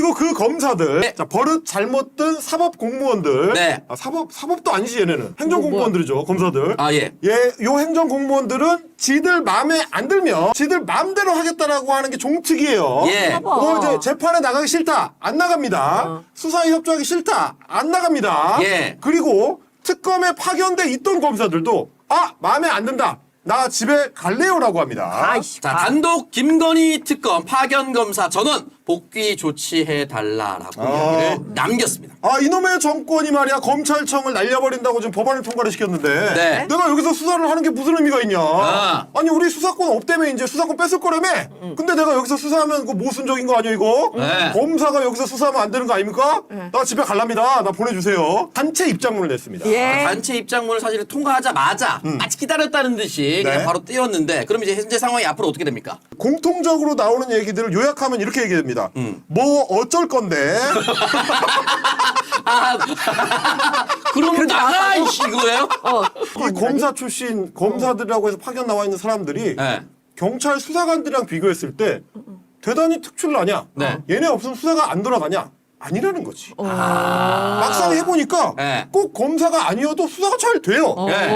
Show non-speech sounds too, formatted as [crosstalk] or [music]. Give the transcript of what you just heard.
그리고 그 검사들, 네. 자, 버릇 잘못 든 사법 공무원들. 네. 아, 사법, 사법도 아니지, 얘네는. 행정 공무원들이죠, 검사들. 아, 예. 예, 요 행정 공무원들은 지들 마음에 안 들면 지들 마음대로 하겠다라고 하는 게 종특이에요. 예. 뭐 이제 재판에 나가기 싫다, 안 나갑니다. 수사에 협조하기 싫다, 안 나갑니다. 예. 그리고 특검에 파견돼 있던 검사들도 아, 마음에 안 든다. 나 집에 갈래요라고 합니다. 아이씨. 자, 단독 김건희 특검 파견 검사 전원 복귀 조치해 달라라고 아. 이야기를 남겼습니다. 아 이놈의 정권이 말이야. 검찰청을 날려버린다고 지금 법안을 통과를 시켰는데. 네. 내가 여기서 수사를 하는 게 무슨 의미가 있냐? 아. 니 우리 수사권 없다며 이제 수사권 뺐을 거라며? 근데 내가 여기서 수사하면 그 모순적인 거 아니야 이거? 네. 검사가 여기서 수사하면 안 되는 거 아닙니까? 나 집에 갈랍니다. 나 보내주세요. 단체 입장문을 냈습니다. 예. 단체 입장문을 사실 통과하자마자 마치 기다렸다는 듯이 그냥 네. 바로 띄웠는데 그럼 이제 현재 상황이 앞으로 어떻게 됩니까? 공통적으로 나오는 얘기들을 요약하면 이렇게 얘기됩니다. 뭐 어쩔 건데 [laughs] 아, 그럼 나가 이씨 이거예요? 어. 이 검사 출신 검사들이라고 해서 파견 나와 있는 사람들이 네. 경찰 수사관들이랑 비교했을 때 대단히 특출나냐? 네. 얘네 없으면 수사가 안 돌아가냐? 아니라는 거지. 막상 해보니까 네. 꼭 검사가 아니어도 수사가 잘 돼요. 네.